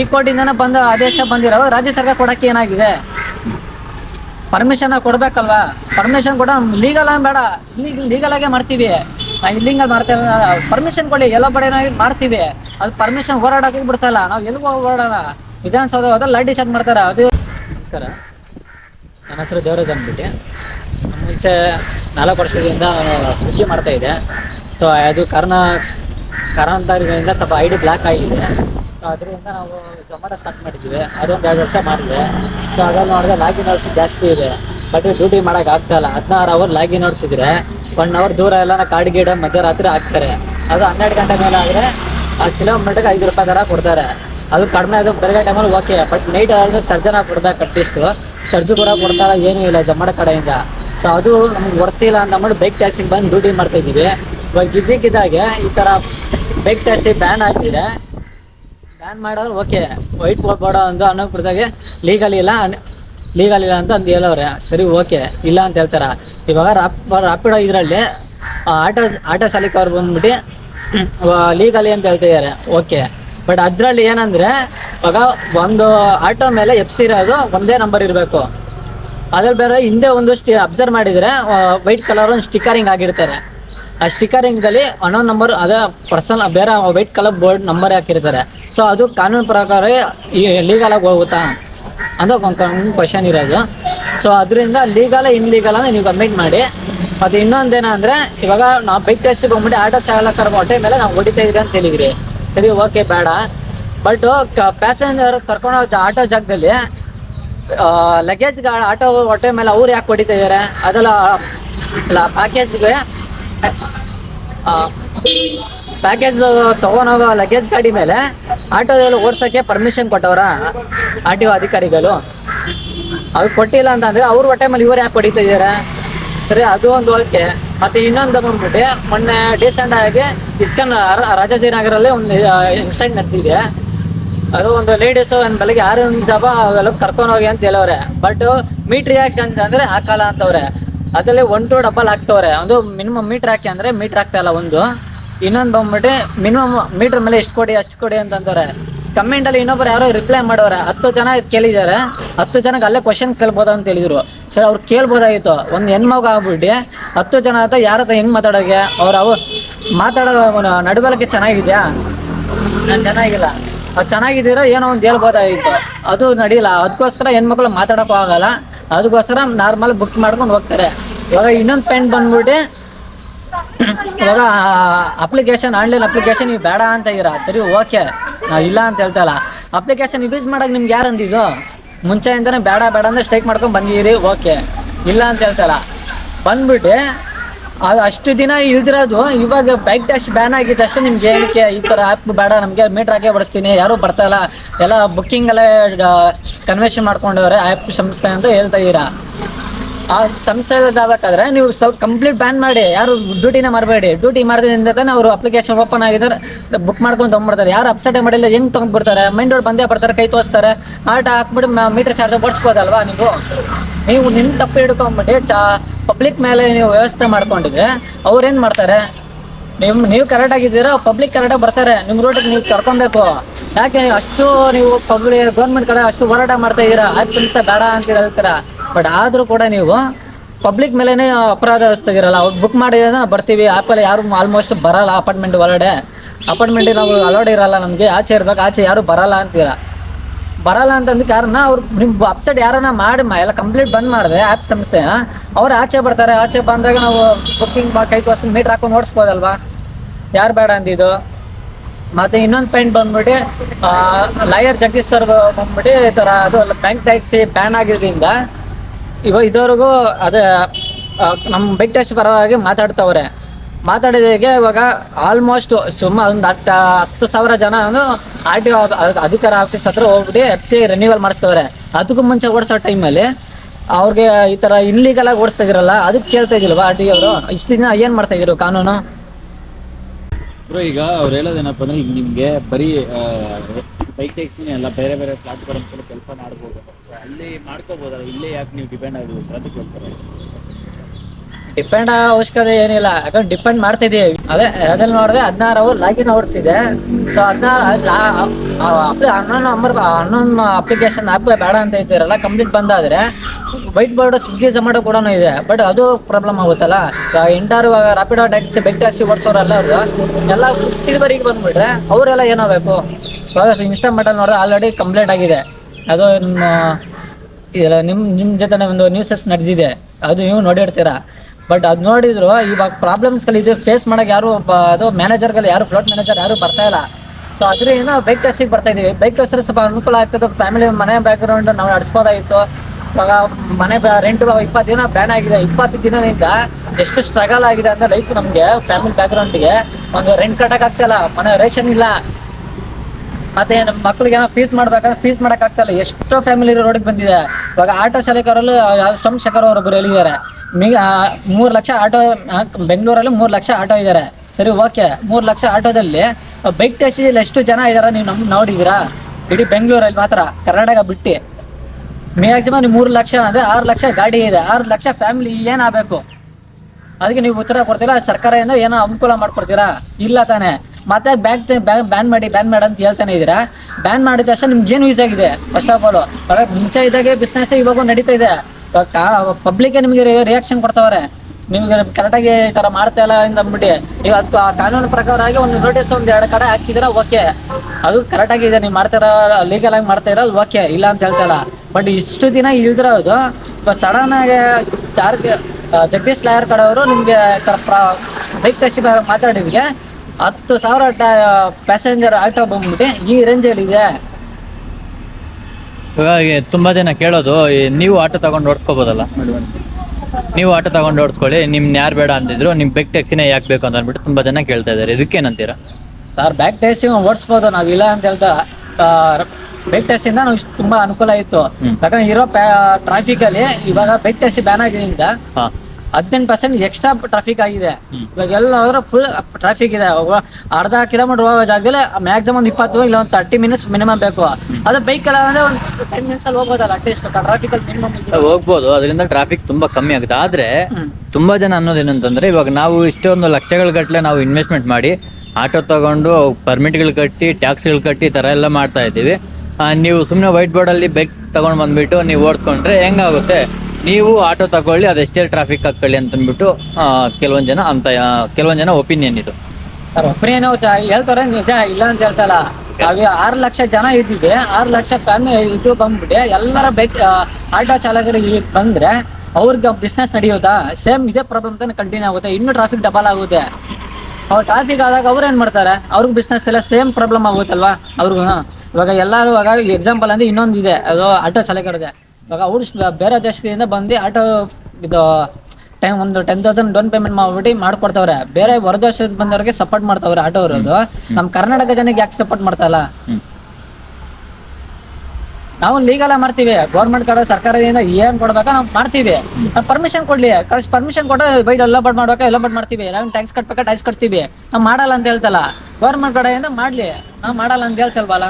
ಈ ಇಂದ ಬಂದ ಆದೇಶ ಬಂದಿರೋ ರಾಜ್ಯ ಸರ್ಕಾರ ಕೊಡಕ್ಕೆ ಏನಾಗಿದೆ? ಪರ್ಮಿಷನ್ ಕೊಡ್ಬೇಕಲ್ವಾ? ಪರ್ಮಿಷನ್ ಕೊಡ ಲೀಗಲ್ ಬೇಡ. ಲೀಗಲ್ ಆಗೇ ಮಾಡ್ತೀವಿ. ಇಲ್ಲಿಂಗಲ್ ಮಾಡ್ತೇವೆ ಪರ್ಮಿಷನ್ ಕೊಡಿ. ಎಲ್ಲ ಬಡೇನಾಗಿ ಮಾಡ್ತೀವಿ. ಅದು ಪರ್ಮಿಷನ್ ಹೋರಾಡಕ್ಕೆ ಬಿಡ್ತಲ್ಲ ನಾವು ಎಲ್ಲಿಗೂ ಹೋರಾಡೋಣ? ವಿಧಾನಸೌಧ ಹೋದ್ರೆ ಲೈಟ್ ಡಿಸೈಡ್ ಮಾಡ್ತಾರೆ. ಅದು ನಮಸ್ಕಾರ. ನನ್ನ ಹೆಸರು ದೇವರಾಜ್ ಅಂದ್ಬಿಟ್ಟು. ಮುಂಚೆ ನಾಲ್ಕು ವರ್ಷದಿಂದ ಸ್ವಿಗ್ಗಿ ಮಾಡ್ತಾ ಇದ್ದೆ. ಸೊ ಅದು ಕಾರಣ ಕಾರಣಾಂತರಗಳಿಂದ ಸ್ವಲ್ಪ ಐ ಡಿ ಬ್ಲಾಕ್ ಆಗಿದೆ. ಅದರಿಂದ ನಾವು ಜೊಮ್ಯಾಟೊ ಸ್ಟಾರ್ಟ್ ಮಾಡಿದ್ವಿ. ಅದೊಂದು ಎರಡು ವರ್ಷ ಮಾಡಿದೆ ಸೊ ಅದನ್ನು ನೋಡಿದ್ರೆ ಲಾಗಿನ್ ಅವರ್ಸ್ ಜಾಸ್ತಿ ಇದೆ. ಬಟ್ ಡ್ಯೂಟಿ ಮಾಡೋಕೆ ಇಲ್ಲ ಹದಿನಾರು ಅವರ್ ಲಾಗಿನ್ ಅವರ್ಸ್ ಇದ್ರೆ ಒನ್ ಅವರ್ ದೂರ ಎಲ್ಲ ಕಾಡು ಗಿಡ ಮಧ್ಯರಾತ್ರಿ ಹಾಕ್ತಾರೆ. ಅದು ಹನ್ನೆರಡು ಗಂಟೆ ಮೇಲೆ ಆದರೆ ಆ ಕಿಲೋಮೀಟರ್ಗೆ ಐದು ರೂಪಾಯಿ ದರ ಕೊಡ್ತಾರೆ. ಅದು ಕಡಿಮೆ ಅದು ಬೆಳಗ್ಗೆ ಟೈಮಲ್ಲಿ ಓಕೆ ಬಟ್ ನೈಟ್ ಆದ್ರೆ ಸರ್ಜನ ಕೊಡ್ಬೇಕು ಅಟ್ಲೀಸ್ಟ್ ಸರ್ಜು ಕೂಡ ಕೊಡ್ತಾರ, ಏನೂ ಇಲ್ಲ ಜಮ್ಮಡ ಕಡೆಯಿಂದ. ಸೊ ಅದು ನಮ್ಗೆ ಬರ್ತಿಲ್ಲ ಅಂತ ಅಂದ್ಬಿಟ್ಟು ಬೈಕ್ ಟ್ಯಾಕ್ಸಿಗೆ ಬಂದು ಡ್ಯೂಟಿ ಮಾಡ್ತಾ ಇದ್ದೀವಿ. ಇವಾಗ ಇದ್ದಕ್ಕಿದ್ದಾಗೆ ಈ ಥರ ಬೈಕ್ ಟ್ಯಾಕ್ಸಿ ಬ್ಯಾನ್ ಆಗಿದೆ ಬ್ಯಾನ್ ಮಾಡೋರು ಓಕೆ ವೈಟ್ ಬೋರ್ಡ್ ಒಂದು ಪ್ರದಾಗೆ ಲೀಗಲ್ ಇಲ್ಲ ಲೀಗಲ್ ಇಲ್ಲ ಅಂತ ಅಂದು ಹೇಳೋರೆ ಸರಿ ಓಕೆ ಇಲ್ಲ ಅಂತ ಹೇಳ್ತಾರ? ಇವಾಗ ರಾಪ್ ರಾಪಿಡೋ ಇದರಲ್ಲಿ ಆಟೋ ಆಟೋ ಚಾಲಕವ್ರು ಬಂದ್ಬಿಟ್ಟು ಲೀಗಲಿ ಅಂತ ಹೇಳ್ತಿದ್ದಾರೆ ಓಕೆ ಬಟ್ ಅದರಲ್ಲಿ ಏನಂದ್ರೆ, ಇವಾಗ ಒಂದು ಆಟೋ ಮೇಲೆ ಎಫ್ ಸಿ ಇರೋದು ಒಂದೇ ನಂಬರ್ ಇರಬೇಕು. ಅದ್ರಲ್ಲಿ ಬೇರೆ ಹಿಂದೆ ಒಂದು ಸ್ಟಿ ಅಬ್ಸರ್ವ್ ಮಾಡಿದರೆ ವೈಟ್ ಕಲರ್ ಒಂದು ಸ್ಟಿಕರಿಂಗ್ ಆಗಿರ್ತಾರೆ. ಆ ಸ್ಟಿಕರಿಂಗಲ್ಲಿ ಅನೋ ನಂಬರ್ ಅದೇ ಪರ್ಸನ್ ಬೇರೆ ವೈಟ್ ಕಲರ್ ಬೋರ್ಡ್ ನಂಬರ್ ಹಾಕಿರ್ತಾರೆ. ಸೊ ಅದು ಕಾನೂನು ಪ್ರಕಾರ ಲೀಗಲ್ ಆಗಿ ಹೋಗುತ್ತಾ ಅಂತ ಕ್ವಶನ್ ಇರೋದು. ಸೊ ಅದರಿಂದ ಲೀಗಲ್ ಇನ್ಲೀಗಲ್ ಅಂತ ನೀವು ಕಮೆಂಟ್ ಮಾಡಿ. ಮತ್ತು ಇನ್ನೊಂದೇನಂದ್ರೆ ಇವಾಗ ನಾವು ಬೈಕ್ ಟೆಸ್ಟಿಗೆ ಹೋಗ್ಬಿಟ್ಟು ಆಟೋ ಚಾಲಕರ ಹೊಟ್ಟೆ ಮೇಲೆ ನಾವು ಹೊಡಿತಾ ಇದ್ರಿ ಅಂತ ಹೇಳಿದ್ರಿ. ಸರಿ ಓಕೆ ಬೇಡ. ಬಟ್ ಪ್ಯಾಸೆಂಜರ್ ಕರ್ಕೊಂಡು ಆಟೋ ಜಾಗದಲ್ಲಿ ಲಗೇಜ್ ಆಟೋ ಹೊಟ್ಟೆ ಮೇಲೆ ಅವ್ರು ಯಾಕೆ ಹೊಡಿತಾ ಇದ್ದಾರೆ ಅದೆಲ್ಲ ಪ್ಯಾಕೇಜ್ಗೆ ಪ್ಯಾಕೇಜ್ ತಗೊಂಡೋಗೋ ಲಗೇಜ್ ಗಾಡಿ ಮೇಲೆ ಆಟೋದಲ್ಲಿ ಓಡ್ಸೋಕ್ಕೆ ಪರ್ಮಿಷನ್ ಕೊಟ್ಟವ್ರ ಆರ್ ಟಿ ಒ ಅಧಿಕಾರಿಗಳು. ಅದು ಕೊಟ್ಟಿಲ್ಲ ಅಂತಂದ್ರೆ ಅವ್ರ ಹೊಟ್ಟೆ ಮೇಲೆ ಇವರು ಯಾಕೆ ಹೊಡಿತಾ ಇದ್ದಾರೆ ಸರಿ, ಅದು ಒಂದು ಓಕೆ ಮತ್ತೆ ಇನ್ನೊಂದು ಬಂದ್ಬಿಟ್ಟು ಮೊನ್ನೆ ಡೀಸೆಂಟ್ ಆಗಿ ಇಸ್ಕನ್ ರಾಜಾಜಿನಗರಲ್ಲಿ ಒಂದು ಇನ್ಸಿಡೆಂಟ್ ನಡೆದಿದೆ. ಅದು ಒಂದು ಲೇಡೀಸ್ ಒಂದು ಬೆಳಗ್ಗೆ ಆರು ಜಾಬ ಅವೆಲ್ಲ ಕರ್ಕೊಂಡು ಹೋಗಿ ಅಂತ ಹೇಳವ್ರೆ. ಬಟ್ ಮೀಟ್ರ್ ಯಾಕೆ ಅಂತಂದ್ರೆ ಹಾಕಲ್ಲ ಅಂತವ್ರೆ. ಅದರಲ್ಲಿ ಒನ್ ಟು ಡಬಲ್ ಹಾಕ್ತವ್ರೆ. ಒಂದು ಮಿನಿಮಮ್ ಮೀಟರ್ ಹಾಕಿ ಅಂದ್ರೆ ಮೀಟರ್ ಹಾಕ್ತಾ ಇಲ್ಲ ಒಂದು. ಇನ್ನೊಂದು ಬಂದ್ಬಿಟ್ಟು ಮಿನಿಮಮ್ ಮೀಟರ್ ಮೇಲೆ ಎಷ್ಟು ಕೊಡಿ, ಅಷ್ಟು ಕೊಡಿ ಅಂತಂತಾರೆ ಕಮೆಂಟ್ ಅಲ್ಲಿ ಇನ್ನೊಬ್ರು ಯಾರೋ ರಿಪ್ಲೈ ಮಾಡೋರೆ ಹತ್ತು ಜನ ಕೇಳಿದ್ದಾರೆ. ಹತ್ತು ಜನಕ್ಕೆ ಅಲ್ಲೇ ಕ್ವಶನ್ ಕೇಳ್ಬೋದ ಅಂತ ಹೇಳಿದ್ರು. ಸರ್ ಅವ್ರು ಕೇಳ್ಬೋದಾಗಿತ್ತು. ಒಂದು ಹೆಣ್ಮಗ ಆಗ್ಬಿಟ್ಟು ಹತ್ತು ಜನ ಹತ್ರ ಯಾರ ಹತ್ರ ಹೆಂಗ್ ಮಾತಾಡೋಕೆ? ಅವ್ರು ಅವು ಮಾತಾಡೋ ನಡವಳಿಕೆ ಚೆನ್ನಾಗಿದ್ಯಾ? ನಾನು ಚೆನ್ನಾಗಿಲ್ಲ. ಅದು ಚೆನ್ನಾಗಿದ್ದೀರಾ ಏನೋ ಒಂದು ಹೇಳ್ಬೋದಾಗಿತ್ತು. ಅದು ನಡೀಲ್ಲ. ಅದಕ್ಕೋಸ್ಕರ ಹೆಣ್ಮಕ್ಳು ಮಾತಾಡೋಕ್ಕೂ ಆಗಲ್ಲ. ಅದಕ್ಕೋಸ್ಕರ ನಾರ್ಮಲ್ ಬುಕ್ ಮಾಡ್ಕೊಂಡು ಹೋಗ್ತಾರೆ. ಇವಾಗ ಇನ್ನೊಂದು ಪೆಂಟ್ ಬಂದ್ಬಿಟ್ಟು. ಇವಾಗ ಅಪ್ಲಿಕೇಶನ್ ಆನ್ಲೈನ್ ಅಪ್ಲಿಕೇಶನ್ ನೀವು ಬೇಡ ಅಂತ ಇದ್ದೀರಾ? ಸರಿ ಓಕೆ ಇಲ್ಲ ಅಂತ ಹೇಳ್ತಾ ಅಪ್ಲಿಕೇಶನ್ ಯೂಸ್ ಮಾಡಕ್ಕೆ ನಿಮ್ಗೆ ಯಾರು ಅಂದಿದ್ದು? ಮುಂಚೆಯಿಂದನೇ ಬೇಡ ಬೇಡ ಅಂದ್ರೆ ಸ್ಟ್ರೈಕ್ ಮಾಡ್ಕೊಂಡು ಬಂದಿದ್ದೀರಿ ಓಕೆ ಇಲ್ಲ ಅಂತ ಹೇಳ್ತಾರ ಬಂದ್ಬಿಟ್ಟು. ಅದು ಅಷ್ಟು ದಿನ ಇಲ್ದಿರೋದು. ಇವಾಗ ಬೈಕ್ ಟ್ಯಾಕ್ಸ್ ಬ್ಯಾನ್ ಆಗಿದ್ದ ಅಷ್ಟೇ ನಿಮ್ಗೆ ಹೇಳಿಕೆ, ಈ ಥರ ಆ್ಯಪ್ ಬೇಡ, ನಮಗೆ ಮೀಟ್ರ್ ಹಾಕೇ ಬಡಿಸ್ತೀನಿ ಯಾರೂ ಬರ್ತಾಯಿಲ್ಲ ಎಲ್ಲ ಬುಕ್ಕಿಂಗಲ್ಲೇ ಕನ್ವೆನ್ಷನ್ ಮಾಡ್ಕೊಂಡವ್ರೆ ಆ್ಯಪ್ ಸಂಸ್ಥೆ ಅಂತ ಹೇಳ್ತಾ ಇದ್ದೀರಾ? ಆ ಸಂಸ್ಥೆಗಳು ಆಗ್ಬೇಕಾದ್ರೆ ನೀವು ಸ್ವಲ್ಪ ಕಂಪ್ಲೀಟ್ ಬ್ಯಾನ್ ಮಾಡಿ, ಯಾರು ಡ್ಯೂಟಿನ ಮಾಡಬೇಡಿ ಡ್ಯೂಟಿ ಮಾಡಿದ್ರಿಂದ ತಾನೇ ಅವರು ಅಪ್ಲಿಕೇಶನ್ ಓಪನ್ ಆಗಿದ್ದಾರೆ. ಬುಕ್ ಮಾಡ್ಕೊಂಡು ತೊಗೊಂಡ್ಬಿಡ್ತಾರೆ. ಯಾರು ಅಪ್ಸೆಟ್ ಮಾಡಿಲ್ಲ, ಹೆಂಗ್ ತೊಗೊಂಡ್ಬಿಡ್ತಾರೆ? ಮೈಂಡ್ ರೋಡ್ ಬಂದೇ ಬರ್ತಾರೆ, ಕೈ ತೋರಿಸ್ತಾರೆ. ಆಟ ಹಾಕ್ಬಿಟ್ಟು ಮೀಟರ್ ಚಾರ್ಜ್ ಓಡಿಸ್ಬೋದಲ್ವಾ ನೀವು? ನೀವು ನಿಮ್ಮ ತಪ್ಪು ಹಿಡ್ಕೊಂಬಿಟ್ಟು ಚಾ ಪಬ್ಲಿಕ್ ಮೇಲೆ ನೀವು ವ್ಯವಸ್ಥೆ ಮಾಡ್ಕೊಂಡಿದ್ರೆ ಅವ್ರೇನು ಮಾಡ್ತಾರೆ? ನಿಮ್ಮ ನೀವು ಕರೆಕ್ಟ್ ಆಗಿದ್ದೀರಾ? ಪಬ್ಲಿಕ್ ಕರೆಕ್ಟಾಗಿ ಬರ್ತಾರೆ. ನಿಮ್ಮ ರೂಟಿಗೆ ನೀವು ಕರ್ಕೊಬೇಕು. ಯಾಕೆ ಅಷ್ಟು ನೀವು ಪಬ್ಲಿಕ್ ಗೌರ್ಮೆಂಟ್ ಕಡೆ ಅಷ್ಟು ಹೋರಾಟ ಮಾಡ್ತಾ ಇದ್ದೀರಾ? ಆ್ಯಪ್ ಸಂಸ್ಥೆ ಬೇಡ ಅಂತ ಹೇಳ್ತೀರಾ? ಬಟ್ ಆದರೂ ಕೂಡ ನೀವು ಪಬ್ಲಿಕ್ ಮೇಲೇ ಅಪರಾಧ ಎಸ್ತಿದ್ದೀರಲ್ಲ ಅವ್ರು ಬುಕ್ ಮಾಡಿದ್ರೆ ಬರ್ತೀವಿ. ಆ್ಯಪಲ್ಲಿ ಯಾರು ಆಲ್ಮೋಸ್ಟ್ ಬರಲ್ಲ ಅಪಾರ್ಟ್ಮೆಂಟ್ ಒಳಗಡೆ. ಅಪಾರ್ಟ್ಮೆಂಟ್ ನಾವು ಅಲೋಡ್ ಇರಲ್ಲ ನಮಗೆ. ಆಚೆ ಇರ್ಬೇಕು. ಆಚೆ ಯಾರು ಬರಲ್ಲ ಅಂತೀರ? ಬರಲ್ಲ ಅಂತಂದ ಕಾರಣ ಅವ್ರು ನಿಮ್ಮ ಅಪ್ಸೆಟ್ ಯಾರನ್ನ ಮಾಡಿ ಎಲ್ಲ ಕಂಪ್ಲೀಟ್ ಬಂದ್ ಮಾಡಿದೆ ಆ್ಯಪ್ ಸಂಸ್ಥೆ ಅವ್ರು ಆಚೆ ಬರ್ತಾರೆ. ಆಚೆ ಬಂದಾಗ ನಾವು ಬುಕ್ಕಿಂಗ್ ಕೈ ತೋರ್ಸ್ ಮೀಟ್ರ್ ಹಾಕೊಂಡು ನೋಡಿಸ್ಬೋದಲ್ವಾ ಯಾರು ಬೇಡ ಅಂದಿದ್ದು? ಮತ್ತೆ ಇನ್ನೊಂದು ಪಾಯಿಂಟ್ ಬಂದ್ಬಿಟ್ಟು ಲಾಯರ್ ಜಗದೀಶ್ ಬಂದ್ಬಿಡಿ ಬಂದ್ಬಿಟ್ಟು ಈ ಥರ ಅದು ಬ್ಯಾಂಕ್ ಟ್ಯಾಕ್ಸಿ ಬ್ಯಾನ್ ಆಗಿರೋದ್ರಿಂದ ಇವಾಗ ಇದುವರೆಗೂ ಅದೇ ನಮ್ಮ ಬೈಕ್ ಟ್ಯಾಕ್ಸಿ ಪರವಾಗಿ ಮಾತಾಡ್ತವ್ರೆ. ಮಾತಾಡಿದಾಗೆ ಇವಾಗ ಆಲ್ಮೋಸ್ಟ್ ಸುಮ್ಮ ಒಂದು ಹತ್ತು ಹತ್ತು ಸಾವಿರ ಜನ ಆರ್ ಟಿ ಅಧಿಕಾರ ಆಫೀಸ್ ಹತ್ರ ಹೋಗ್ಬಿಟ್ಟು ಎಫ್ ಸಿ ರಿನ್ಯೂವಲ್ ಮಾಡಿಸ್ತವ್ರೆ. ಅದಕ್ಕೂ ಮುಂಚೆ ಓಡಿಸೋ ಟೈಮಲ್ಲಿ ಅವ್ರಿಗೆ ಈ ಥರ ಇನ್ಲೀಗಲ್ ಆಗಿ ಓಡಿಸ್ತಾ ಇದ್ರಲ್ಲ, ಅದಕ್ಕೆ ಕೇಳ್ತಾ ಇದಿಲ್ವಾ ಆರ್ ಟಿ ಅವರು? ಇಷ್ಟು ದಿನ ಏನು ಮಾಡ್ತಾ ಇದ್ರು ಕಾನೂನು? ಬ್ರೋ ಈಗ ಅವ್ರು ಹೇಳೋದೇನಪ್ಪ ಅಂದ್ರೆ ಈಗ ನಿಮ್ಗೆ ಬರೀ ಬೈಕ್ ಟ್ಯಾಕ್ಸಿನೇ ಅಲ್ಲ, ಬೇರೆ ಬೇರೆ ಪ್ಲಾಟ್ಫಾರ್ಮ್ಸ್ ಕೆಲಸ ಮಾಡ್ಬೋದು. ಅಲ್ಲಿ ಮಾಡ್ಕೋಬೋದಲ್ಲ? ಇಲ್ಲೇ ಯಾಕೆ ನೀವು ಡಿಪೆಂಡ್ ಆಗಬೇಕು ಅಂತ ಕೇಳ್ತಾರೆ. ಡಿಪೆಂಡ್ ಅವಶ್ಯಕತೆ ಏನಿಲ್ಲ. ಯಾಕಂದ್ರೆ ಡಿಪೆಂಡ್ ಮಾಡ್ತಿದೀವಿ ಅದೇ, ಅದ್ರಲ್ಲಿ ನೋಡಿದ್ರೆ ಹದಿನಾರು ಅವರ್ ಲಾಗಿನ್ ಅವರ್ಸ್ ಇದೆ ಸೊ ಹದಿನಾರು ಹನ್ನೊಂದು ನಂಬರ್ ಹನ್ನೊಂದು ಅಪ್ಲಿಕೇಶನ್ ಆ್ಯಪ್ ಬೇಡ ಅಂತ ಇದ್ದೀರಲ್ಲ ಕಂಪ್ಲೀಟ್ ಬಂದಾದ್ರೆ ವೈಟ್ ಬೋರ್ಡ್ ಸ್ವಿಗ್ಗಿ ಝೊಮ್ಯಾಟೊ ಕೂಡ ಇದೆ. ಬಟ್ ಅದು ಪ್ರಾಬ್ಲಮ್ ಆಗುತ್ತಲ್ಲ? ಎಂಟಾರು ರಾಪಿಡ್ ಟ್ಯಾಕ್ಸಿ ಬೈಕ್ ಟ್ಯಾಕ್ಸಿ ಓಡಿಸೋರೆಲ್ಲ ಅವರು ಎಲ್ಲ ಸಿಲ್ವರಿಗೆ ಬಂದ್ಬಿಟ್ರೆ ಅವರೆಲ್ಲ ಏನಾಗಬೇಕು ಇವಾಗ ಮಟನ್ ನೋಡಿದ್ರೆ ಆಲ್ರೆಡಿ ಕಂಪ್ಲೇಂಟ್ ಆಗಿದೆ. ಅದು ನಿಮ್ಮ ಇದೆಲ್ಲ ನಿಮ್ಮ ನಿಮ್ಮ ಜೊತೆ ಒಂದು ನ್ಯೂಸಸ್ ನಡೆದಿದೆ. ಅದು ನೀವು ನೋಡಿರ್ತೀರಾ? ಬಟ್ ಅದು ನೋಡಿದ್ರು ಇವಾಗ ಪ್ರಾಬ್ಲಮ್ಸ್ಗಳಿದೆ ಫೇಸ್ ಮಾಡೋಕೆ ಯಾರು ಅದು ಮ್ಯಾನೇಜರ್ಗಳು ಯಾರು ಫ್ಲೋಟ್ ಮ್ಯಾನೇಜರ್ ಯಾರು ಬರ್ತಾ ಇಲ್ಲ. ಸೊ ಅದರಿಂದ ಬೈಕ್ ಟೆಸ್ಟಿಗೆ ಬರ್ತಾ ಇದೀವಿ ಬೈಕ್ ಟೆಸ್ಟ್ ಸ್ವಲ್ಪ ಅನುಕೂಲ ಆಗ್ತದೆ. ಫ್ಯಾಮಿಲಿ ಮನೆ ಬ್ಯಾಕ್ಗ್ರೌಂಡ್ ನಾವು ನಡೆಸ್ಬೋದಾಗಿತ್ತು. ಇವಾಗ ಮನೆ ರೆಂಟ್ ಇಪ್ಪತ್ತು ದಿನ ಬ್ಯಾನ್ ಆಗಿದೆ. ಇಪ್ಪತ್ತು ದಿನದಿಂದ ಎಷ್ಟು ಸ್ಟ್ರಗಲ್ ಆಗಿದೆ ಅಂದ್ರೆ ಲೈಫ್ ನಮಗೆ ಫ್ಯಾಮಿಲಿ ಬ್ಯಾಕ್ಗ್ರೌಂಡ್ಗೆ ಒಂದು ರೆಂಟ್ ಕಟ್ಟಕ್ ಆಗ್ತಿಲ್ಲ. ಮನೆ ರೇಷನ್ ಇಲ್ಲ. ಮತ್ತೆ ನಮ್ಮ ಮಕ್ಳಿಗೆ ಏನೋ ಫೀಸ್ ಮಾಡ್ಬೇಕಂದ್ರೆ ಫೀಸ್ ಮಾಡಕ್ ಆಗ್ತಾ ಎಷ್ಟೋ ಫ್ಯಾಮಿಲಿ ರೋಡಿಗೆ ಬಂದಿದೆ. ಇವಾಗ ಆಟೋ ಚಾಲಕರಲ್ಲೂ ಸೋಮಶೇಖರ್ ಅವರೊಬ್ಬರು ಹೇಳಿದ್ದಾರೆ ಮೀ ಮೂರ್ ಲಕ್ಷ ಆಟೋ ಬೆಂಗಳೂರಲ್ಲಿ ಮೂರು ಲಕ್ಷ ಆಟೋ ಇದ್ದಾರೆ. ಸರಿ ಓಕೆ ಮೂರು ಲಕ್ಷ ಆಟೋದಲ್ಲಿ ಬೈಕ್ ಟ್ಯಾಕ್ಸಿಯಲ್ಲಿ ಎಷ್ಟು ಜನ ಇದಾರ ನೀವು ನಮ್ ನೋಡಿದೀರಾ? ಇಡೀ ಬೆಂಗಳೂರಲ್ಲಿ ಮಾತ್ರ, ಕರ್ನಾಟಕ ಬಿಟ್ಟು. ಮ್ಯಾಕ್ಸಿಮಮ್ ನೀವು ಮೂರು ಲಕ್ಷ ಅಂದ್ರೆ ಆರು ಲಕ್ಷ ಗಾಡಿ ಇದೆ, ಆರು ಲಕ್ಷ ಫ್ಯಾಮಿಲಿ ಏನಾಗಬೇಕು? ಅದಕ್ಕೆ ನೀವು ಉತ್ತರ ಕೊಡ್ತೀರಾ, ಸರ್ಕಾರದಿಂದ ಏನೋ ಅನುಕೂಲ ಮಾಡ್ಕೊಡ್ತೀರಾ? ಇಲ್ಲ ತಾನೆ. ಮತ್ತೆ ಬ್ಯಾಗ್ ಬ್ಯಾನ್ ಮಾಡಿ ಬ್ಯಾನ್ ಮಾಡಿ ಅಂತ ಹೇಳ್ತಾನೆ ಇದೀರಾ ಬ್ಯಾನ್ ಮಾಡಿದ ತಕ್ಷಣ ನಿಮ್ಗೆ ಏನು ಯೂಸ್ ಆಗಿದೆ? ಫಸ್ಟ್ ಆಫ್ ಆಲ್ ಮುಂಚೆ ಇದ್ದಾಗೆ ಬಿಸ್ನೆಸ್ ಇವಾಗ ನಡೀತಾ ಇದೆ. ಪಬ್ಲಿಕ್ ನಿಮಗೆ ರಿಯಾಕ್ಷನ್ ಕೊಡ್ತಾವ್ರೆ. ನಿಮ್ಗೆ ಕರೆಕ್ಟಾಗಿ ಈ ತರ ಮಾಡ್ತಾ ಇಲ್ಲ ಅಂದ್ಬಿಟ್ಟು ನೀವು ಅದಕ್ಕೆ ಆ ಕಾನೂನು ಆಗಿ ಒಂದು ನೋಟಿಸ್ ಒಂದು ಎರಡು ಕಡೆ ಹಾಕಿದ್ರೆ ಓಕೆ ಅದು ಕರೆಕ್ಟಾಗಿ ಇದೆ, ನೀವು ಮಾಡ್ತಾರ ಲೀಗಲ್ ಆಗಿ ಮಾಡ್ತಾ ಇರೋ ಓಕೆ ಇಲ್ಲ ಅಂತ ಹೇಳ್ತಾಳ ಬಟ್ ಇಷ್ಟು ದಿನ ಇಲ್ದಿರೋದು ಸಡನ್ ಆಗಿ ಚಾರ್ಜ್ ಜಗದೀಶ್ ಲಾಯರ್ ಕಡೆ ಅವರು ನಿಮಗೆ ಬೈಕ್ ಟ್ಯಾಕ್ಸಿ ಮಾತಾಡಿದ್ಗೆ ಹತ್ತು ಸಾವಿರ ಪ್ಯಾಸೆಂಜರ್ ಆಟೋ ಬಂದ್ಬಿಟ್ಟು ಈ ರೇಂಜಲ್ಲಿ ಇದೆ. ತುಂಬಾ ಜನ ಕೇಳೋದು ನೀವು ಆಟೋ ತಗೊಂಡು ಓಡಿಸ್ಕೋಬೋದಲ್ಲ? ನೀವು ಆಟೋ ತಗೊಂಡು ಓಡಿಸ್ಕೊಳ್ಳಿ ನಿಮ್ ಯಾರು ಬೇಡ ಅಂತಿದ್ರು ನಿಮ್ ಬೆಕ್ ಟ್ಯಾಕ್ಸಿನೇ ಯಾಕೆ ಬೇಕು ಅಂತ ಅಂದ್ಬಿಟ್ಟು ತುಂಬಾ ಜನ ಕೇಳ್ತಾ ಇದಾರೆ ಇದಕ್ಕೇನಂತೀರಾ ಸರ್ ಬ್ಯಾಕ್ ಟ್ಯಾಕ್ಸಿ ಓಡಿಸ್ಬೋದು ನಾವು ಇಲ್ಲ ಅಂತ ಹೇಳ್ತಾ ಟೆಸ್ಟ್ ಇಂದ ನಾವು ಇಷ್ಟು ತುಂಬಾ ಅನುಕೂಲ ಆಯ್ತು. ಯಾಕಂದ್ರೆ ಇರೋ ಟ್ರಾಫಿಕ್ ಅಲ್ಲಿ ಇವಾಗ ಬೆಕ್ ಟ್ಯಾಕ್ಸಿ ಬ್ಯಾನ್ ಆಗಿದ್ದರಿಂದ ಹಾ. ಹದಿನೆಂಟು ಪರ್ಸೆಂಟ್ ಎಕ್ಸ್ಟ್ರಾ ಟ್ರಾಫಿಕ್ ಆಗಿದೆ. ಇವಾಗ ಎಲ್ಲ ಹೋದ್ರೆ ಫುಲ್ ಟ್ರಾಫಿಕ್ ಇದೆ ಅರ್ಧ ಕಿಲೋಮೀಟರ್ ಹೋಗೋ ಜಾಗದಲ್ಲಿ ಮ್ಯಾಕ್ಸಿಮಮ್ ಒಂದು ಇಪ್ಪತ್ತು ಇಲ್ಲ ಒಂದು ತರ್ಟಿ ಮಿನಿಟ್ಸ್ ಮಿನಿಮಮ್ ಬೇಕು. ಅದು ಬೈಕ್ ಎಲ್ಲ ಅಂದ್ರೆ ಒಂದು ಟೆನ್ ಮಿನಿಟ್ಸ್ ಅಲ್ಲಿ ಹೋಗೋದಲ್ಲ ಅಟ್ಲೀಸ್ಟ್ ಟ್ರಾಫಿಕ್ ಅಲ್ಲಿ ಮಿನಿಮಮ್ ಹೋಗ್ಬೋದು. ಅದರಿಂದ ಟ್ರಾಫಿಕ್ ತುಂಬಾ ಕಮ್ಮಿ ಆಗುತ್ತೆ. ಆದ್ರೆ ತುಂಬಾ ಜನ ಅನ್ನೋದೇನಂತಂದ್ರೆ ಇವಾಗ ನಾವು ಇಷ್ಟೊಂದು ಲಕ್ಷಗಳ ಗಟ್ಟಲೆ ನಾವು ಇನ್ವೆಸ್ಟ್ಮೆಂಟ್ ಮಾಡಿ ಆಟೋ ತಗೊಂಡು ಪರ್ಮಿಟ್ಗಳು ಕಟ್ಟಿ ಟ್ಯಾಕ್ಸ್ಗಳು ಕಟ್ಟಿ ಈ ತರ ಎಲ್ಲ ಮಾಡ್ತಾ ಇದ್ದೀವಿ. ಆ, ನೀವು ಸುಮ್ಮನೆ ವೈಟ್ ಬೋರ್ಡ್ ಅಲ್ಲಿ ಬೈಕ್ ತಗೊಂಡ್ ಬಂದ್ಬಿಟ್ಟು ನೀವು ಓಡಿಸ್ಕೊಂಡ್ರೆ ಹೆಂಗಾಗುತ್ತೆ? ನೀವು ಆಟೋ ತಗೊಳ್ಳಿ ಅದೆಷ್ಟೇ ಟ್ರಾಫಿಕ್ ಹಾಕೊಳ್ಳಿ ಅಂತ ಕೆಲವೊಂದು ಜನ ಅಂತ ಕೆಲವೊಂದು ಜನ ಒಪಿನಿಯನ್ ಇದು. ಸರ್ ಹೇಳ್ತಾರೆ, ನಿಜ ಇಲ್ಲ ಅಂತ ಹೇಳ್ತಲ್ಲ ಆರು ಲಕ್ಷ ಜನ ಇದ್ದಿದೆ ಆರು ಲಕ್ಷ ಫ್ಯಾಮಿಲಿ ಇದು ಬಂದ್ಬಿಟ್ಟು ಎಲ್ಲರ ಬೈಕ್ ಆಟೋ ಚಾಲಕರಿಗೆ ಬಂದ್ರೆ ಅವ್ರಿಗೆ ಬಿಸ್ನೆಸ್ ನಡೆಯುತ್ತಾ? ಸೇಮ್ ಇದೇ ಪ್ರಾಬ್ಲಮ್ ತಾನೆ ಕಂಟಿನ್ಯೂ ಆಗುತ್ತೆ, ಇನ್ನೂ ಟ್ರಾಫಿಕ್ ಡಬಲ್ ಆಗುತ್ತೆ. ಅವ್ರು ಟ್ರಾಫಿಕ್ ಆದಾಗ ಅವ್ರು ಏನ್ ಮಾಡ್ತಾರೆ? ಅವ್ರಿಗೆ ಬಿಸ್ನೆಸ್ ಎಲ್ಲ ಸೇಮ್ ಪ್ರಾಬ್ಲಮ್ ಆಗುತ್ತಲ್ವಾ? ಅವ್ರಿಗೂ ಇವಾಗ ಎಲ್ಲರೂ, ಇವಾಗ ಎಕ್ಸಾಂಪಲ್ ಅಂದ್ರೆ ಇನ್ನೊಂದು ಇದೆ, ಅದು ಆಟೋ ಚಾಲಕರಿಗೆ ಇವಾಗ ಅವ್ರು ಬೇರೆ ದೇಶದಿಂದ ಬಂದು ಆಟೋ ಇದು ಟೈಮ್ ಒಂದು ಟೆನ್ ತೌಸಂಡ್ ಡೌನ್ ಪೇಮೆಂಟ್ ಮಾಡ್ಬಿಟ್ಟು ಮಾಡ್ಕೊಡ್ತಾವ್ರೆ. ಬೇರೆ ಹೊರ ದೇಶದ ಬಂದವ್ರಿಗೆ ಸಪೋರ್ಟ್ ಮಾಡ್ತಾವ್ರೆ ಆಟೋ ಅವರದು ನಮ್ಮ ಕರ್ನಾಟಕ ಜನಕ್ಕೆ ಯಾಕೆ ಸಪೋರ್ಟ್ ಮಾಡ್ತಾಲ್ಲ. ನಾವು ಲೀಗಲ್ ಮಾಡ್ತೀವಿ. ಗೌರ್ಮೆಂಟ್ ಕಡೆ ಸರ್ಕಾರದಿಂದ ಏನ್ ಕೊಡ್ಬೇಕಾ ನಾವು ಮಾಡ್ತೀವಿ. ಪರ್ಮಿಷನ್ ಕೊಡ್ಲಿ. ಕರೆಕ್ಟ್ ಪರ್ಮಿಷನ್ ಕೊಟ್ರೆ ಬೈಡ್ ಎಲ್ಲ ಬಟ್ ಮಾಡ್ಬೇಕಾ ಎಲ್ಲ ಬಟ್ ಮಾಡ್ತೀವಿ. ಎಲ್ಲ ಟ್ಯಾಕ್ಸ್ ಕಟ್ಬೇಕಾ ಟ್ಯಾಕ್ಸ್ ಕಟ್ತೀವಿ. ನಾವು ಮಾಡಲ್ಲ ಅಂತ ಹೇಳ್ತಲ್ಲ. ಗೌರ್ಮೆಂಟ್ ಕಡೆಯಿಂದ ಮಾಡ್ಲಿ. ನಾವು ಮಾಡಲ್ಲ ಅಂತ ಹೇಳ್ತಲ್ವಲ್ಲ?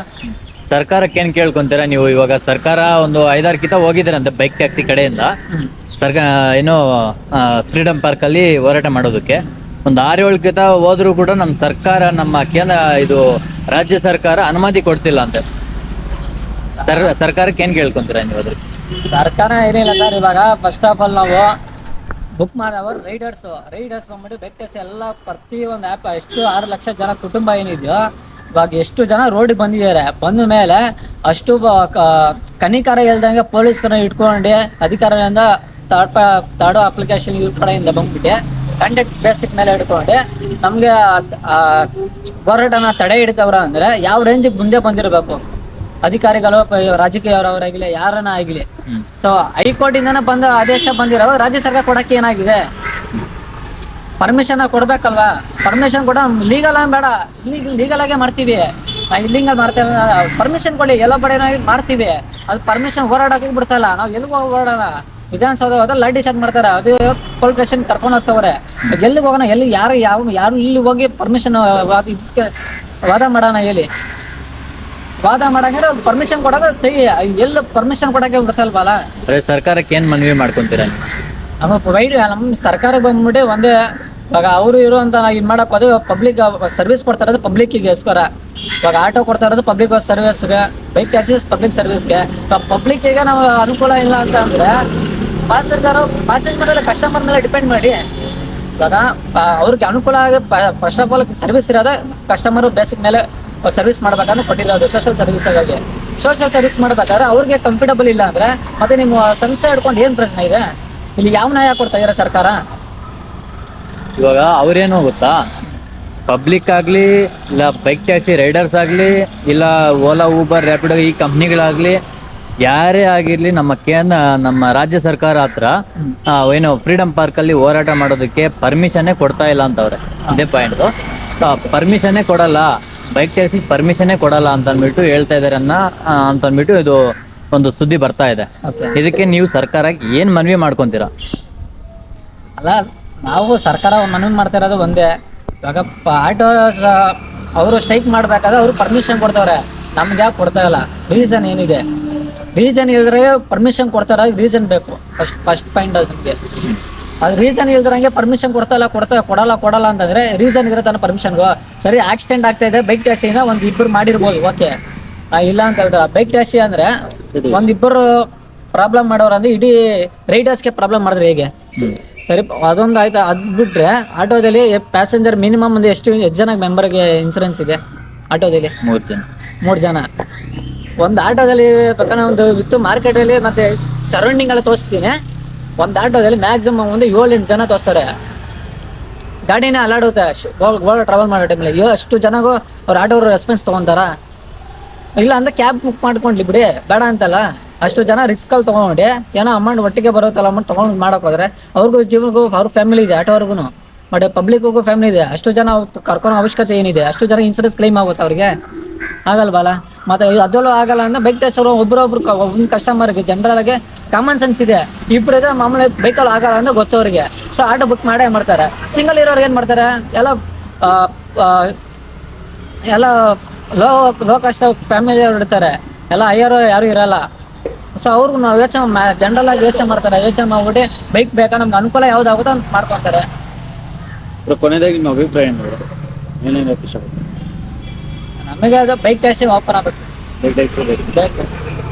ಸರ್ಕಾರಕ್ಕೆ ಏನ್ ಕೇಳ್ಕೊಂತೀರಾ ನೀವು? ಇವಾಗ ಸರ್ಕಾರ ಒಂದು ಐದಾರು ಕಿತ ಹೋಗಿದ್ದೀರಂತೆ ಬೈಕ್ ಟ್ಯಾಕ್ಸಿ ಕಡೆಯಿಂದ. ಸರ್ಕಾರ ಏನು ಫ್ರೀಡಮ್ ಪಾರ್ಕ್ ಅಲ್ಲಿ ಹೋರಾಟ ಮಾಡೋದಕ್ಕೆ. ಒಂದು ಆರು ಏಳು ಕಿತ ಹೋದ್ರು ಕೂಡ ನಮ್ಮ ಸರ್ಕಾರ ನಮ್ಮ ಕೇಂದ್ರ, ಇದು ರಾಜ್ಯ ಸರ್ಕಾರ ಅನುಮತಿ ಕೊಡ್ತಿಲ್ಲ ಅಂತೆ ಸರ್ ಸರ್ಕಾರಕ್ಕೆ ಏನ್ ಕೇಳ್ಕೊಂತೀರಾ ನೀವು ಅದ್ರ ಸರ್ಕಾರ ಏನಿಲ್ಲ ಸರ್, ಇವಾಗ ಫಸ್ಟ್ ಆಫ್ ಆಲ್ ನಾವು ಬುಕ್ ಮಾಡೋರು ರೈಡರ್ಸ್ ರೈಡರ್ಸ್ ಬಂದ್ಬಿಟ್ಟು ಬೆಕ್ಟರ್ಸ್ ಎಲ್ಲ ಪ್ರತಿ ಒಂದು ಆ್ಯಪ್ ಎಷ್ಟು ಆರು ಲಕ್ಷ ಜನ ಕುಟುಂಬ ಏನಿದೆಯೋ ಇವಾಗ ಎಷ್ಟು ಜನ ರೋಡಿಗೆ ಬಂದಿದ್ದಾರೆ? ಬಂದ ಮೇಲೆ ಅಷ್ಟು ಕನಿಕಾರ ಇಲ್ದಂಗೆ ಪೊಲೀಸ್ಗಳನ್ನ ಇಟ್ಕೊಂಡು ಅಧಿಕಾರದಿಂದ ಥರ್ಡ್ ಥರ್ಡ್ ಅಪ್ಲಿಕೇಶನ್ ಇವ್ರ ಕಡೆಯಿಂದ ಬಂದ್ಬಿಟ್ಟು ಕಂಡಕ್ಟ್ ಬೇಸಿಕ್ ಮೇಲೆ ಇಟ್ಕೊಂಡು ನಮಗೆ ಹೋರಾಟನ ತಡೆ ಹಿಡಿತವ್ರ ಅಂದ್ರೆ ಯಾವ ರೇಂಜಿಗೆ ಮುಂದೆ ಬಂದಿರಬೇಕು? ಅಧಿಕಾರಿಗಳು ಪ- ರಾಜಕೀಯವರವರಾಗಲಿ ಯಾರನ್ನ ಆಗಲಿ. ಸೊ ಹೈಕೋರ್ಟ್ ಇಂದನ ಬಂದ ಆದೇಶ ಬಂದಿರೋ ರಾಜ್ಯ ಸರ್ಕಾರ ಕೊಡಕ್ಕೆ ಏನಾಗಿದೆ? ಪರ್ಮಿಷನ್ ಕೊಡ್ಬೇಕಲ್ವಾ? ಪರ್ಮಿಷನ್ ಕೂಡ ಲೀಗಲ್ ಬೇಡ. ಲೀಗಲ್ ಆಗೇ ಮಾಡ್ತೀವಿ. ಇಲ್ಲಿಂಗ್ ಮಾಡ್ತೇವೆ ಪರ್ಮಿಷನ್ ಕೊಡಿ ಎಲ್ಲೋ ಬಡ ಮಾಡ್ತೀವಿ. ಅದು ಪರ್ಮಿಷನ್ ಹೋರಾಡಕ್ಕೆ ಬಿಡ್ತಾಯಿಲ್ಲ ನಾವು ಎಲ್ಲಿಗೆ ಹೋಗೋಣ ಹೋರಾಡೋಣ ವಿಧಾನಸೌಧ ಹೋದ್ರೆ ಲೈಟ್ ಡಿಸೈಡ್ ಮಾಡ್ತಾರೆ. ಅದು ಪೊಲೀಸ್ ಸ್ಟೇಷನ್ ಕರ್ಕೊಂಡು ಹೋಗ್ತವ್ರೆ. ಎಲ್ಲಿಗೆ ಹೋಗೋಣ? ಎಲ್ಲಿ ಯಾರು ಯಾವ ಯಾರು ಇಲ್ಲಿ ಹೋಗಿ ಪರ್ಮಿಷನ್ ಇದಕ್ಕೆ ವಾದ ಮಾಡೋಣ ಹೇಳಿ. ವಾದ ಮಾಡಂಗಿದ್ರೆ ಪರ್ಮಿಷನ್ ಕೊಡೋದು ಸಹಿ. ಎಲ್ಲಿ ಪರ್ಮಿಷನ್ ಕೊಡಕ್ಕೆ ಬಿಡ್ತಲ್ವಲ್ಲ ಸರ್ಕಾರಕ್ಕೆ ಏನು ಮನವಿ ಮಾಡ್ಕೊಂತೀರ? ನೀವು ನಮ್ಮ ಪ್ರೊವೈಡ್ ನಮ್ಮ ಸರ್ಕಾರ ಬಂದ್ಬಿಟ್ಟು ಒಂದೇ ಇವಾಗ ಅವರು ಇರೋ ಅಂತ ನಾವು ಇನ್ ಮಾಡಕ್ ಹೋದ್ರೆ ಪಬ್ಲಿಕ್ ಸರ್ವಿಸ್ ಕೊಡ್ತಾ ಇರೋದು ಪಬ್ಲಿಕ್ಕಿಗೋಸ್ಕರ ಇವಾಗ ಆಟೋ ಕೊಡ್ತಾ ಇರೋದು ಪಬ್ಲಿಕ್ ಸರ್ವಿಸ್ಗೆ ಬೈಕ್ ಟ್ಯಾಕ್ಸಿ ಪಬ್ಲಿಕ್ ಸರ್ವಿಸ್ಗೆ ಪಬ್ಲಿಕ್ಕಿಗೆ ನಾವು ಅನುಕೂಲ ಇಲ್ಲ ಅಂತ ಅಂದ್ರೆ ಪ್ಯಾಸೆಂಜರ್ ಪ್ಯಾಸೆಂಜರ್ ಮೇಲೆ ಕಸ್ಟಮರ್ ಮೇಲೆ ಡಿಪೆಂಡ್ ಮಾಡಿ ಇವಾಗ ಅವ್ರಿಗೆ ಅನುಕೂಲ ಆಗಿ ಫಸ್ಟ್ ಆಫ್ ಆಲ್ ಸರ್ವಿಸ್ ಇರೋದ ಕಸ್ಟಮರ್ ಬೇಸಿಕ್ ಮೇಲೆ ಸರ್ವಿಸ್ ಮಾಡ್ಬೇಕಂದ್ರೆ ಕೊಟ್ಟಿರೋದು ಸೋಷಿಯಲ್ ಸರ್ವಿಸ್ ಆಗಿ ಸೋಷಿಯಲ್ ಸರ್ವಿಸ್ ಮಾಡ್ಬೇಕಾದ್ರೆ ಅವ್ರಿಗೆ ಕಂಫರ್ಟಬಲ್ ಇಲ್ಲ ಅಂದ್ರೆ ಮತ್ತೆ ನಿಮ್ಮ ಸಂಸ್ಥೆ ಹಿಡ್ಕೊಂಡು ಏನ್ ಪ್ರಶ್ನೆ ಇದೆ? ಇಲ್ಲಿ ಯಾವ ನ್ಯಾಯ ಕೊಡ್ತಾ ಇದಾರೆ ಸರ್ಕಾರ? ಇವಾಗ ಅವ್ರೇನು ಗೊತ್ತಾ? ಪಬ್ಲಿಕ್ ಆಗಲಿ ಇಲ್ಲ ಬೈಕ್ ಟ್ಯಾಕ್ಸಿ ರೈಡರ್ಸ್ ಆಗಲಿ ಇಲ್ಲ ಓಲಾ ಊಬರ್ ರ್ಯಾಪಿಡೋ ಈ ಕಂಪ್ನಿಗಳಾಗಲಿ ಯಾರೇ ಆಗಿರಲಿ ನಮ್ಮ ಕೇಂದ್ರ ನಮ್ಮ ರಾಜ್ಯ ಸರ್ಕಾರ ಹತ್ರ ಆ, ಏನು ಫ್ರೀಡಮ್ ಪಾರ್ಕಲ್ಲಿ ಹೋರಾಟ ಮಾಡೋದಕ್ಕೆ ಪರ್ಮಿಷನ್ನೇ ಕೊಡ್ತಾ ಇಲ್ಲ ಅಂತವ್ರೆ ಅದೇ ಪಾಯಿಂಟು ಪರ್ಮಿಷನ್ನೇ ಕೊಡಲ್ಲ. ಬೈಕ್ ಟ್ಯಾಕ್ಸಿ ಪರ್ಮಿಷನ್ನೇ ಕೊಡಲ್ಲ ಅಂತ ಅಂದ್ಬಿಟ್ಟು ಹೇಳ್ತಾ ಇದಾರೆ ಅನ್ನ ಆ, ಅಂತ ಅಂದ್ಬಿಟ್ಟು ಇದು ಒಂದು ಸುದ್ದಿ ಬರ್ತಾ ಇದೆ. ಇದಕ್ಕೆ ನೀವು ಸರ್ಕಾರಕ್ಕೆ ಏನು ಮನವಿ ಮಾಡ್ಕೊಂತೀರಾ? ಅಲ್ಲ ನಾವು ಸರ್ಕಾರ ಮನವಿ ಮಾಡ್ತಾ ಇರೋದು ಒಂದೇ. ಇವಾಗ ಆಟೋ ಅವರು ಸ್ಟ್ರೈಕ್ ಮಾಡ್ಬೇಕಾದ್ರೆ ಅವ್ರು ಪರ್ಮಿಷನ್ ಕೊಡ್ತಾವ್ರೆ. ನಮ್ಗೆ ಯಾಕೆ ಕೊಡ್ತಾ ಇಲ್ಲ? ರೀಸನ್ ಏನಿದೆ? ರೀಸನ್ ಇಲ್ದ್ರೆ ಪರ್ಮಿಷನ್ ಕೊಡ್ತಾರ ರೀಸನ್ ಬೇಕು. ಫಸ್ಟ್ ಫಸ್ಟ್ ಪಾಯಿಂಟ್ ಅದು ನಮಗೆ. ಅದು ರೀಸನ್ ಇಲ್ದ್ರಂಗೆ ಪರ್ಮಿಷನ್ ಕೊಡ್ತಾ ಇಲ್ಲ ಕೊಡ್ತಾ ಕೊಡಲ್ಲ ಕೊಡಲ್ಲ ಅಂತಂದ್ರೆ ರೀಸನ್ ಇದ್ರೆ ತನ್ನ ಪರ್ಮಿಷನ್ಗು ಸರಿ ಆಕ್ಸಿಡೆಂಟ್ ಆಗ್ತಾ ಇದೆ ಬೈಕ್ ಟ್ಯಾಕ್ಸಿಯಿಂದ ಒಂದು ಇಬ್ಬರು ಮಾಡಿರ್ಬೋದು ಓಕೆ ಇಲ್ಲ ಅಂತ ಹೇಳಿದ್ರೆ ಬೈಕ್ ಟ್ಯಾಕ್ಸಿ ಅಂದ್ರೆ ಒಂದಿಬ್ಬರು ಪ್ರಾಬ್ಲಮ್ ಮಾಡೋರು ಅಂದ್ರೆ ಇಡೀ ರೈಡರ್ಸ್ಗೆ ಪ್ರಾಬ್ಲಮ್ ಮಾಡಿದ್ರೆ ಹೇಗೆ? ಸರಿ ಅದೊಂದು ಆಯ್ತಾ. ಅದ್ ಬಿಟ್ರೆ ಆಟೋದಲ್ಲಿ ಪ್ಯಾಸೆಂಜರ್ ಮಿನಿಮಮ್ ಒಂದು ಎಷ್ಟು ಎಷ್ಟು ಜನ ಮೆಂಬರ್ಗೆ ಇನ್ಸೂರೆನ್ಸ್ ಇದೆ ಆಟೋದಲ್ಲಿ? ಮೂರು ಜನ. ಮೂರು ಜನ. ಒಂದು ಆಟೋದಲ್ಲಿ ಪಕ್ಕನ ಒಂದು ವಿತ್ತು ಮಾರ್ಕೆಟಲ್ಲಿ ಮತ್ತೆ ಸರೌಂಡಿಂಗ್ ಎಲ್ಲ ತೋರಿಸ್ತೀನಿ. ಒಂದು ಆಟೋದಲ್ಲಿ ಮ್ಯಾಕ್ಸಿಮಮ್ ಒಂದು ಏಳು ಎಂಟು ಜನ ತೋರಿಸ್ತಾರೆ. ಗಾಡಿನೇ ಅಲ್ಲಾಡುತ್ತೆ ಗೋಲ್ ಟ್ರಾವೆಲ್ ಮಾಡೋ ಟೈಮಲ್ಲಿ ಅಷ್ಟು ಜನಗೂ ಅವ್ರ ಆಟೋರು ರೆಸ್ಪಾನ್ಸ್ ತೊಗೊಂತಾರ? ಇಲ್ಲ ಅಂದ್ರೆ ಕ್ಯಾಬ್ ಬುಕ್ ಮಾಡ್ಕೊಂಡ್ಲಿ ಬಿಡಿ. ಬೇಡ ಅಂತಲ್ಲ. ಅಷ್ಟು ಜನ ರಿಸ್ಕ್ ಅಲ್ಲಿ ತಗೊಂಡು ಏನೋ ಅಮೌಂಟ್ ಒಟ್ಟಿಗೆ ಬರುತ್ತಲ್ಲ ಅಮೌಂಟ್ ತಗೊಂಡು ಮಾಡಕ್ ಹೋದ್ರೆ ಅವ್ರಿಗೂ ಜೀವನಕ್ಕೂ ಅವ್ರ ಫ್ಯಾಮಿಲಿ ಇದೆ ಆಟೋವರೆಗೂ ಬಟ್ ಪಬ್ಲಿಕ್ಗೂ ಫ್ಯಾಮಿಲಿ ಇದೆ. ಅಷ್ಟು ಜನ ಕರ್ಕೊಳೋ ಅವಶ್ಯಕತೆ ಏನಿದೆ? ಅಷ್ಟು ಜನ ಇನ್ಸೂರೆನ್ಸ್ ಕ್ಲೈಮ್ ಆಗುತ್ತೆ ಅವ್ರಿಗೆ? ಆಗಲ್ವಲ್ಲ ಮತ್ತೆ ಅದ್ರಲ್ಲೂ ಆಗಲ್ಲ ಅಂದ್ರೆ ಬೈಕ್ ಟೆಸ್ಟ್ ಅವರು ಒಬ್ಬರೊಬ್ರು ಒಂದು ಕಸ್ಟಮರ್ಗೆ ಜನರಲ್ ಆಗಿ ಕಾಮನ್ ಸೆನ್ಸ್ ಇದೆ. ಇಬ್ರು ಇದ್ರೆ ಮಾಮೂಲಿ ಬೈಕಲ್ಲಿ ಆಗಲ್ಲ ಅಂದ್ರೆ ಗೊತ್ತವ್ರಿಗೆ ಸೊ ಆಟೋ ಬುಕ್ ಮಾಡೇ ಮಾಡ್ತಾರೆ. ಸಿಂಗಲ್ ಇರೋರ್ಗೆ ಏನು ಮಾಡ್ತಾರೆ? ಎಲ್ಲ ಎಲ್ಲ ಲೋ ಲೋ ಕಾಸ್ಟ್ ಫ್ಯಾಮಿಲಿ ಇರ್ತಾರೆ. ಎಲ್ಲ ಹೈಯರ್ ಯಾರು ಇರಲ್ಲ. ಸೊ ಅವ್ರಿಗೂ ನಾವು ಯೋಚನೆ ಜನರಲ್ ಆಗಿ ಯೋಚನೆ ಮಾಡ್ತಾರೆ. ಯೋಚನೆ ಮಾಡ್ಬಿಟ್ಟು ಬೈಕ್ ಬೇಕಾ? ನಮ್ಗೆ ಅನುಕೂಲ ಯಾವ್ದಾಗುತ್ತೋ ಅಂತ ಮಾಡ್ಕೊತಾರೆ. ಕೊನೆಯದಾಗಿ ನಿಮ್ಮ ಅಭಿಪ್ರಾಯ ಏನೇನು ನಮಗೆ ಅದು ಬೈಕ್ ಟ್ಯಾಕ್ಸಿ ಓಪನ್ ಆಗ್ಬೇಕು.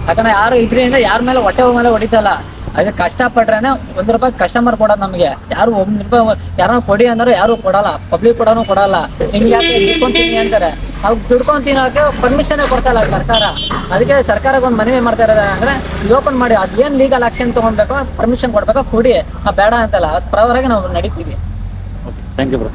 ಯಾಕಂದ್ರೆ ಯಾರು ಇದ್ರಿಂದ ಯಾರ ಮೇಲೆ ಹೊಟ್ಟೆ ಮೇಲೆ ಹೊಡಿತಲ್ಲ ಅದಕ್ಕೆ ಕಷ್ಟಪಟ್ರೇನೆ ಒಂದು ರೂಪಾಯಿ ಕಸ್ಟಮರ್ ಕೊಡೋದು ನಮಗೆ. ಯಾರು ಒಂದು ರೂಪಾಯಿ ಯಾರನ್ನ ಕೊಡಿ ಅಂದ್ರೆ ಯಾರು ಕೊಡಲ್ಲ. ಪಬ್ಲಿಕ್ ಕೊಡೋನು ಕೊಡಲ್ಲ. ಯಾಕೆ ದುಡ್ಕೊಂತೀನಿ ಅಂತಾರೆ. ಅವ್ರು ದುಡ್ಕೊಂಡ್ ತಿನ್ನೋಕೆ ಪರ್ಮಿಷನ್ ಕೊಡ್ತಾಯಿಲ್ಲ ಸರ್ಕಾರ. ಅದಕ್ಕೆ ಸರ್ಕಾರಕ್ಕೆ ಒಂದು ಮನವಿ ಮಾಡ್ತಾ ಇರೋದ ಅಂದ್ರೆ ಓಪನ್ ಮಾಡಿ, ಅದ್ ಏನ್ ಲೀಗಲ್ ಆಕ್ಷನ್ ತಗೊಳ್ಬೇಕು ಪರ್ಮಿಷನ್ ಕೊಡ್ಬೇಕು, ಕೊಡಿ. ಆ ಬೇಡ ಅಂತಲ್ಲ, ಅದ್ ಪ್ರವರಾಗಿ ನಾವು ನಡೀತೀವಿ. Thank you bro